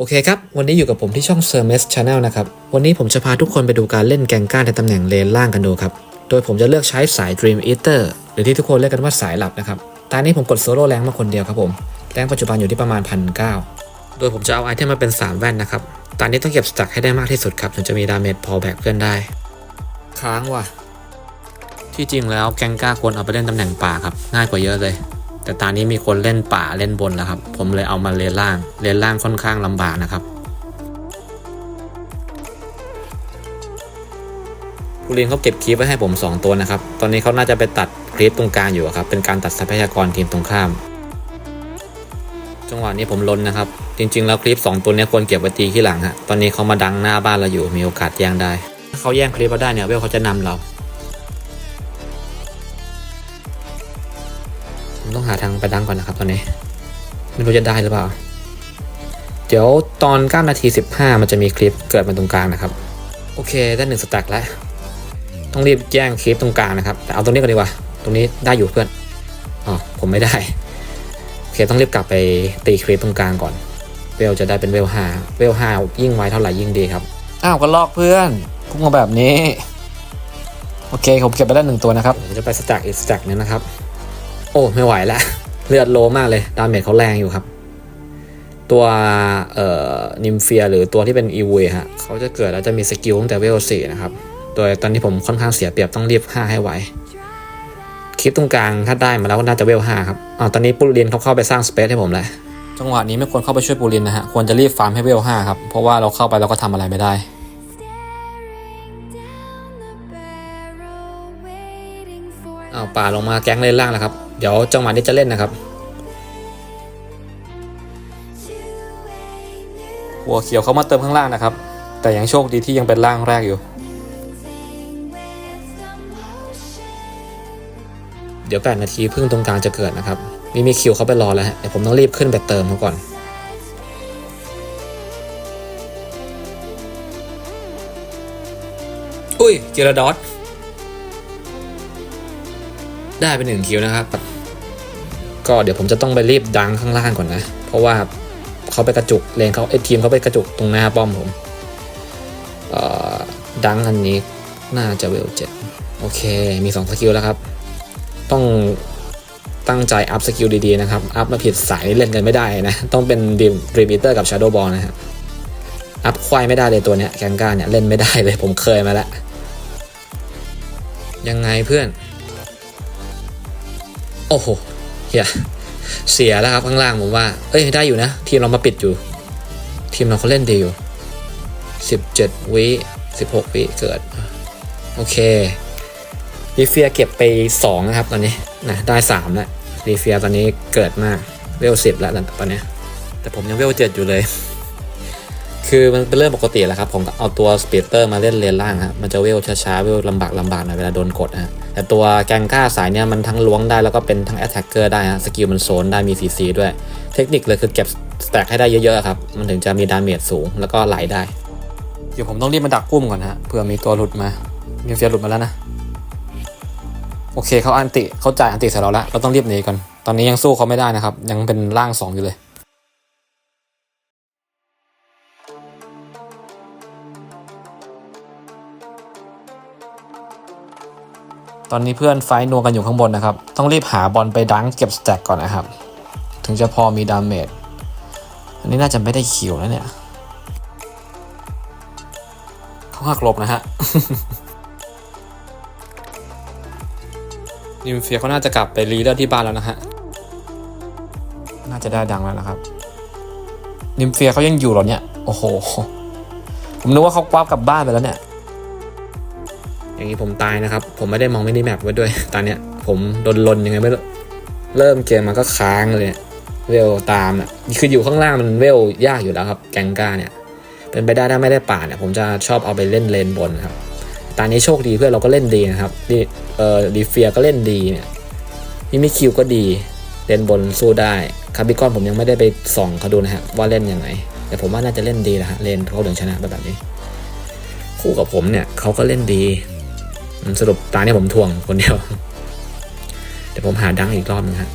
โอเคครับ วันนี้อยู่กับผมที่ช่อง s e r m e s Channel นะครับ วันนี้ผมจะพาทุกคนไปดูการเล่นแกงก้าในตำแหน่งเลนล่างกันดูครับ โดยผมจะเลือกใช้สาย Dream Eater หรือที่ทุกคนเรียกกันว่าสายหลับนะครับ ตอนนี้ผมกดโซโล่แรงมาคนเดียวครับผม แรงปัจจุบันอยู่ที่ประมาณพันเโดยผมจะเอาไอเทมมาเป็น 3 แว่นนะครับ ตอนนี้ต้องเก็บสตั๊กให้ได้มากที่สุดครับถึงจะมีดาเมจพอแบกเพื่อนได้ ค้างว่ะ ที่จริงแล้วแกงก้าควรเอาไปเล่นตำแหน่งป่าครับ ง่ายกว่าเยอะเลย แต่ตอนนี้มีคนเล่นป่าเล่นบนแล้วครับ ผมเลยเอามาเลนล่าง เลนล่างค่อนข้างลำบากนะครับผู้เรียนเขาเก็บคลิปไว้ให้ผม 2 ตัวนะครับ ตอนนี้เขาน่าจะไปตัดคลิปตรงกลางอยู่ครับ เป็นการตัดทรัพยากรทีมตรงข้าม จังหวะนี้ผมลนนะครับ จริง ๆ แล้วคลิป 2 ตัวนี้ควรเก็บไว้ตีที่หลังฮะ ตอนนี้เขามาดังหน้าบ้านเราอยู่ มีโอกาสแย่งได้ ถ้าเขาแย่งคลิปเราได้เนี่ยเวลเขาจะนำเรา ผมต้องหาทางไปดังก่อนนะครับตอนนี้ ไม่รู้จะได้หรือเปล่า เดี๋ยวตอน9นาที 15 มันจะมีคลิปเกิดมาตรงกลางนะครับ โอเคได้หนึ่งสแต็กแล้ว ต้องรีบแย่งคลิปตรงกลางนะครับ แต่เอาตรงนี้ก่อนดีกว่า ตรงนี้ได้อยู่เพื่อน อ๋อ ผมไม่ได้ โอเคต้องรีบกลับไปตีคลิปตรงกลางก่อน เวลจะได้เป็นเวลห้าเวลห้ายิ่งไวเท่าไหร่ยิ่งดีครับ อ้าวก็ลอกเพื่อนพุ่งมาแบบนี้ โอเค ผมเก็บไปได้หนึ่งตัวนะครับ ผมจะไปสแต็กอีกสแต็กนึงนะครับ โอ้ไม่ไหวแล้วเลือดโลมากเลยดาเมจเขาแรงอยู่ครับ ตัวเอ่อนิมเฟียหรือตัวที่เป็นอีวีฮะเขาจะเกิดแล้วจะมีสกิลตั้งแต่เวลสี่นะครับโดยตอนนี้ผมค่อนข้างเสียเปรียบต้องรีบห้าให้ไหวคลิปตรงกลางถ้าได้มาแล้วก็น่าจะเวลห้าครับอ๋อตอนนี้ปูรินเขาเข้าไปสร้างสเปซให้ผมแล้วจังหวะนี้ไม่ควรเข้าไปช่วยปูรินนะฮะ ควรจะรีบฟาร์มให้เวลห้าครับ เพราะว่าเราเข้าไปเราก็ทำอะไรไม่ได้อ้าวป่าลงมาแก๊งเล่นล่างแล้วครับ เดี๋ยวจังหวะนี้จะเล่นนะครับหัวเขียวเขามาเติมข้างล่างนะครับ แต่ยังโชคดีที่ยังเป็นล่างแรกอยู่ เดี๋ยว8นาทีพึ่งตรงกลางจะเกิดนะครับ มีมีคิวเขาไปรอแล้วฮะเดี๋ยวผมต้องรีบขึ้นไปเติมเขาก่อนอุ้ยเจรดอสได้ไปหนึ่งคิวนะครับ ก็เดี๋ยวผมจะต้องไปรีบดังข้างล่างก่อนนะ เพราะว่าเขาไปกระจุกเลนเขาไอทีมเขาไปกระจุกตรงหน้าป้อมผมดังอันนี้น่าจะเวลเจ็ดโอเค มี2สกิลแล้วครับ ต้องตั้งใจอัพสกิลดีๆนะครับ อัพมาผิดสายเล่นกันไม่ได้นะ ต้องเป็นดีมรีมิเตอร์กับชาร์โดบอลนะครับอัพควายไม่ได้เลยตัวเนี้ยแกงก้าเนี่ยเล่นไม่ได้เลยผมเคยมาแล้ว ยังไงเพื่อน โอ้โห เฮียเสียแล้วครับข้างล่างผมว่า เอ้ยได้อยู่นะ ทีมเรามาปิดอยู่ ทีมเราเขาเล่นดีอยู่สิบเจ็ดวิสิบหกวิเกิด โอเครีเฟียเก็บไปสองนะครับตอนนี้นะได้สามแล้วรีเฟียตอนนี้เกิดมากเวลสิบแล้วตอนนี้แต่ผมยังเวลเจ็ดอยู่เลย คือมันเป็นเรื่องปกติแหละครับผมเอาตัวสปีดเตอร์มาเล่นเลนล่างครับมันจะเวลช้าๆเวลลำบากลำบากหน่อยเวลาโดนกดฮะแต่ตัวแกงก้าสายเนี่ยมันทั้งล้วงได้แล้วก็เป็นทั้งแอตแทกเกอร์ได้ฮะสกิลมันโซนได้มีซีซีด้วย เทคนิคเลยคือเก็บสแต็กให้ได้เยอะๆครับมันถึงจะมีดาเมจสูงแล้วก็ไหลได้ เดี๋ยวผมต้องรีบมาดักกุ้มก่อนฮะเผื่อมีตัวหลุดมามีเฟียหลุดมาแล้วนะโอเคเขาอันติเขาจ่ายอันติใส่เราแล้วเราต้องรีบหนีก่อนตอนนี้ยังสู้เขาไม่ได้นะครับ ยังเป็นร่างสองอยู่เลย ตอนนี้เพื่อนไฟนัวกันอยู่ข้างบนนะครับ ต้องรีบหาบอลไปดังเก็บสแต็กก่อนนะครับ ถึงจะพอมีดาเมจ อันนี้น่าจะไม่ได้คิวแล้วเนี่ย เขาหักหลบนะฮะนิมเฟียเขาน่าจะกลับไปรีเดอร์ที่บ้านแล้วนะฮะ น่าจะได้ดังแล้วนะครับ นิมเฟียเขายังอยู่หรอเนี่ย โอ้โห ผมนึกว่าเขากวาบกลับบ้านไปแล้วเนี่ย อย่างนี้ผมตายนะครับ ผมไม่ได้มองไมินิแมปไว้ด้วย ตอนเนี้ยผมโดนลนยังไงไม่รู้เริ่มเกมมาก็ค้างเลยเวลตามอะคืออยู่ข้างล่างมันเวลยากอยู่แล้วครับ แกงก้าเนี่ย เป็นไปได้ถ้าไม่ได้ป่าเนี่ยผมจะชอบเอาไปเล่นเลนบนครับตอนนี้โชคดีเพื่อนเราก็เล่นดีนะครับดีเอ่อดีเฟียก็เล่นดีเนี่ยมิมิคิวก็ดีเลนบนสู้ได้คาร์บิคอนผมยังไม่ได้ไปส่องเขาดูนะฮะว่าเล่นยังไงแต่ผมว่าน่าจะเล่นดีนะฮะเลนเขาถึงชนะแบบนี้ คู่กับผมเนี่ยเขาก็เล่นดี สรุปตาเนี่ยผมทวงคนเดียว เดี๋ยวผมหาดังอีกรอบนึงฮะ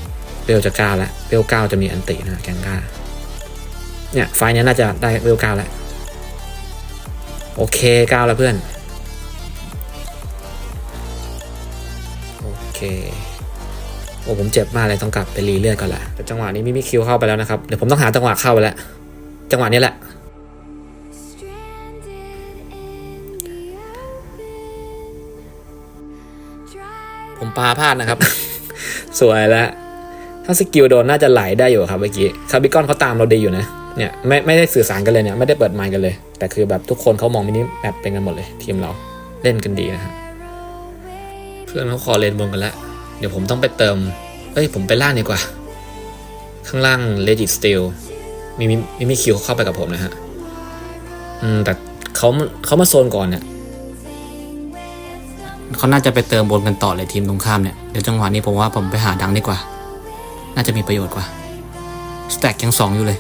เบลจะก้าวแล้วเบลก้าวจะมีอันตินะแกงก้าเนี่ยไฟเนี้ยน่าจะได้เวลเก้าแล้วโอเคเก้าแล้วเพื่อนโอเคโอ้ผมเจ็บมากเลยต้องกลับไปรีเลือดก่อนแหละแต่จังหวะนี้มิมิคิวเข้าไปแล้วนะครับเดี๋ยวผมต้องหาจังหวะเข้าไปแล้วจังหวะนี้แหละ ผมปาพลาดนะครับ สวยแล้วถ้าสกิลโดนน่าจะไหลได้อยู่ครับเมื่อกี้คาบิคอนเขาตามเราดีอยู่นะเนี่ยไม่ไม่ได้สื่อสารกันเลยเนี่ยไม่ได้เปิดไมค์กันเลย แต่คือแบบทุกคนเขามองมินิแมปเป็นกันหมดเลย ทีมเราเล่นกันดีนะฮะเพื่อนเขาขอเลนบนกันแล้ว เดี๋ยวผมต้องไปเติม เอ้ยผมไปล่างดีกว่า ข้างล่าง Legit Steel มีมีมีมีคิวเข้าไปกับผมนะฮะอืมแต่เขาเขามาโซนก่อนเนี่ย เขาน่าจะไปเติมบนกันต่อเลยทีมตรงข้ามเนี่ยเดี๋ยวจังหวะนี้ผมว่าผมไปหาดังดีกว่า น่าจะมีประโยชน์กว่าสแต็กยังสองอยู่เลย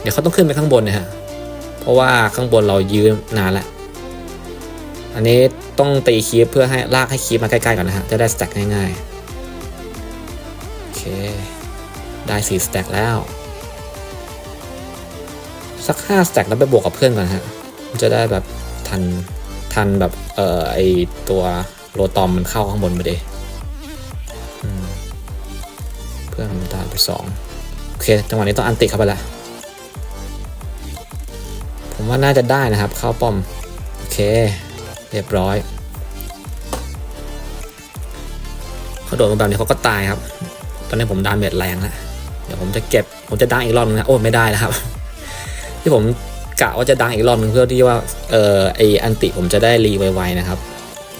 เดี๋ยวเขาต้องขึ้นไปข้างบนนะฮะเพราะว่าข้างบนเรายืนนานแล้วอันนี้ต้องตีคีปเพื่อให้ลากให้คีปมาใกล้ๆก่อนนะฮะจะได้สแต็กง่ายๆโอเคได้สี่สแต็กแล้ว สักห้าสแต็กแล้วไปบวกกับเพื่อนก่อนฮะ จะได้แบบทันทันแบบเอ่อไอตัวโรตอมมันเข้าข้างบนไปดิอืมเพื่อนมันตามไปสองโอเคจังหวะนี้ต้องอันติเข้าไปละผมว่าน่าจะได้นะครับ เข้าป้อม โอเค เรียบร้อยเขาโดดมาแบบนี้เขาก็ตายครับ ตอนนี้ผมดาเมจแรงแล้วเดี๋ยวผมจะเก็บผมจะดังอีกรอบนึงนะโอ้ไม่ได้แล้วครับ ที่ผม กะว่าจะดังอีกรอบนึงเพื่อที่ว่าเออไออันติผมจะได้รีไวๆนะครับ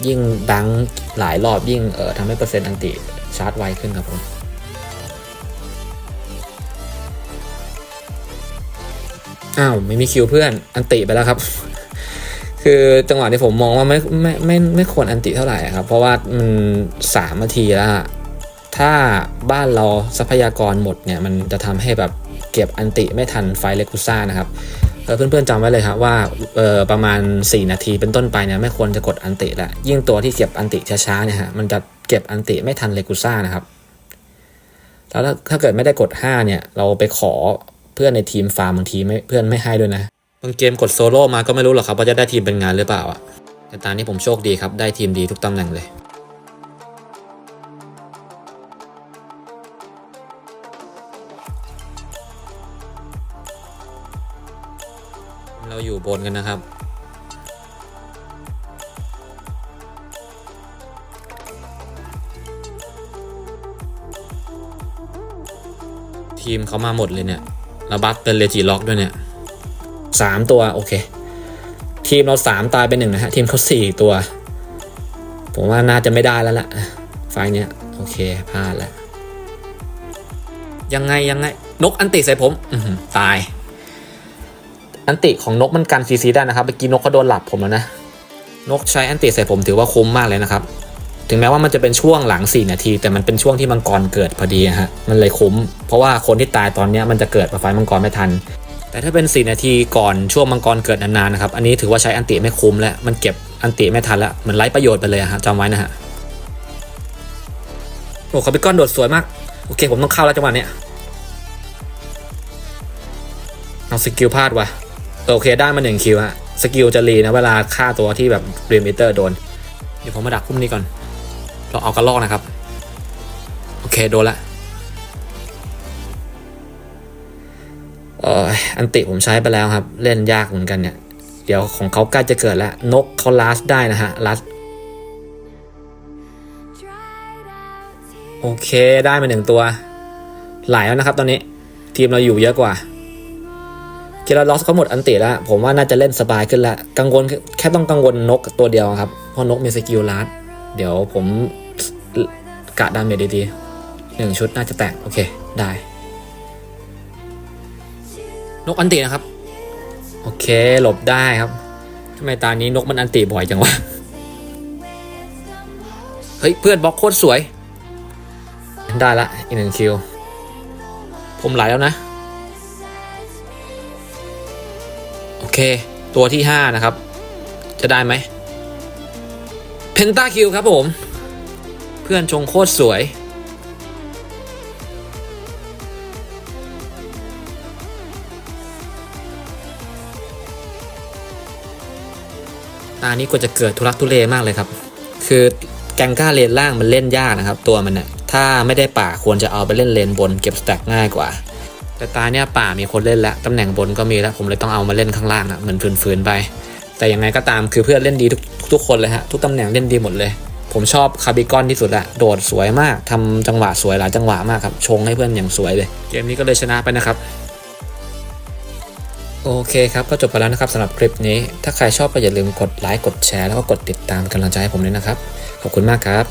ยิ่งดังหลายรอบยิ่งเออทำให้เปอร์เซ็นต์อันติชาร์จไวขึ้นครับผมอ้าวไม่มีคิวเพื่อนอันติไปแล้วครับ คือจังหวะที่ผมมองว่าไม่ไม่ไม่ไม่ควรอันติเท่าไหร่ครับ เพราะว่ามันสามนาทีแล้วถ้าบ้านเราทรัพยากรหมดเนี่ย มันจะทำให้แบบเก็บอันติไม่ทันไฟเลกุซ่านะครับ เพื่อนๆจำไว้เลยครับว่าประมาณ 4 นาทีเป็นต้นไปเนี่ยไม่ควรจะกดอันติละยิ่งตัวที่เก็บอันติช้าๆเนี่ยฮะมันจะเก็บอันติไม่ทันเลกุซ่านะครับแล้วถ้าเกิดไม่ได้กด 5 เนี่ย เราไปขอเพื่อนในทีมฟาร์มบางทีไม่เพื่อนไม่ให้ด้วยนะบางเกมกดโซโล่มาก็ไม่รู้หรอกครับว่าจะได้ทีมเป็นงานหรือเปล่าอะแต่ตอนนี้ผมโชคดีครับได้ทีมดีทุกตำแหน่งเลย บนกันนะครับ ทีมเขามาหมดเลยเนี่ยเราบัฟเป็นเลจิล็อกด้วยเนี่ยสามตัวโอเค ทีมเราสามตายไปหนึ่งนะฮะทีมเขาสี่ตัว ผมว่าน่าจะไม่ได้แล้วล่ะไฟล์เนี้ยโอเคพลาดแล้วยังไงยังไงนกอันติใส่ผมตาย อันติของนกมันกันซีซีได้นะครับเมื่อกี้นกเขาโดนหลับผมแล้วนะ นกใช้อันติใส่ผมถือว่าคุ้มมากเลยนะครับ ถึงแม้ว่ามันจะเป็นช่วงหลัง 4 นาที แต่มันเป็นช่วงที่มังกรเกิดพอดีฮะมันเลยคุ้ม เพราะว่าคนที่ตายตอนนี้มันจะเกิดไฟมังกรไม่ทัน แต่ถ้าเป็น 4 นาทีก่อนช่วงมังกรเกิดนานๆนะครับอันนี้ถือว่าใช้อันติไม่คุ้มแล้วมันเก็บอันติไม่ทันแล้วมันไร้ประโยชน์ไปเลยฮะจำไว้นะฮะโอ้คาบิคอนโดดสวยมากโอเคผมต้องเข้าแล้วจังหวะเนี้ยเอาสกิลพลาดว่ะ โอเคได้มาหนึ่งคิวฮะสกิลจะรีนะเวลาฆ่าตัวที่แบบเรียมเตอร์โดน เดี๋ยวผมมาดักพุ่มนี้ก่อนเราเอากระลอกนะครับ โอเคโดนละเอออันติผมใช้ไปแล้วครับ เล่นยากเหมือนกันเนี่ย เดี๋ยวของเขาใกล้จะเกิดแล้ว นกเขาลัสได้นะฮะลัสโอเคได้มาหนึ่งตัว หลายแล้วนะครับตอนนี้ทีมเราอยู่เยอะกว่า เกลาลอสเขาหมดอันติแล้ว ผมว่าน่าจะเล่นสบายขึ้นล้วกังวลแค่ต้องกังวลนกตัวเดียวครับ เพราะนกมีสกิลลัดเดี๋ยวผมกะดาเมจดีๆหนึ่งชุดน่าจะแตกโอเคได้ นกอันตินะครับ โอเคหลบได้ครับทำไมตานี้นกมันอันติบ่อยจังวะเฮ้ยเพื่อนบล็อกโคตรสวย ได้ละอีกหนึ่งคิว ผมไหลแล้วนะ เค ตัวที่ 5 นะครับ จะได้ไหมเพนตาคิวครับผม เพื่อนชงโคตรสวย ตานี้ก็จะเกิดทุรักทุเลมากเลยครับ คือแกงก้าเลนล่างมันเล่นยากนะครับ ตัวมันเนะี่ยถ้าไม่ได้ป่าควรจะเอาไปเล่นเลนบนเก็บสแต็กง่ายกว่า แต่ตาเนี่ยป่ามีคนเล่นแล้วตำแหน่งบนก็มีแล้วผมเลยต้องเอามาเล่นข้างล่างอะเหมือนฝืนๆไป แต่ยังไงก็ตามคือเพื่อนเล่นดีทุกทุกคนเลยฮะทุกตำแหน่งเล่นดีหมดเลย ผมชอบคาร์บิกอนที่สุดอะโดดสวยมากทำจังหวะสวยหลายจังหวะมากครับชงให้เพื่อนอย่างสวยเลย เกมนี้ก็เลยชนะไปนะครับโอเคครับก็จบไปแล้วนะครับสำหรับคลิปนี้ ถ้าใครชอบก็อย่าลืมกดไลค์กดแชร์แล้วก็กดติดตามเป็นกำลังใจให้ผมด้วยนะครับ ขอบคุณมากครับ